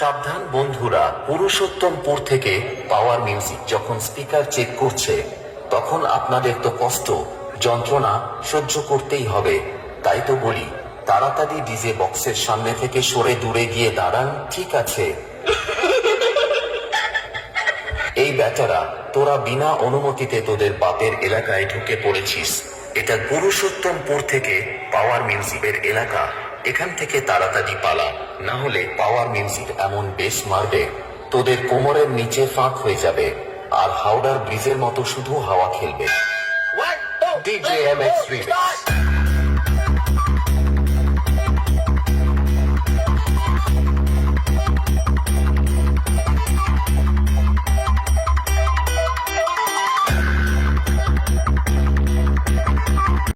সাবধান বন্ধুরা, পুরুষোত্তমপুর থেকে পাওয়ার মিউজিক যখন স্পিকার চেক করছে, তখন আপনাদের তো কষ্ট, যন্ত্রণা সহ্য করতেই হবে। তাই তো বলি, তাড়াতাড়ি ডিজে বক্সের সামনে থেকে সরে দূরে গিয়ে দাঁড়ান, ঠিক আছে? এই বেচারা, তোরা বিনা অনুমতিতে তোদের বাপের এলাকায় ঢুকে পড়েছিস। এটা পুরুষোত্তমপুর থেকে পাওয়ার মিউজিকের এলাকা। এখান থেকে তাড়াতাড়ি পালা। না হলে পাওয়ার মিউজিক এমন বেশ মারবে। তোদের কোমরের নিচে ফাঁক হয়ে যাবে। আর হাওড়ার ব্রিজের মতো শুধু হাওয়া খেলবে। DJ M x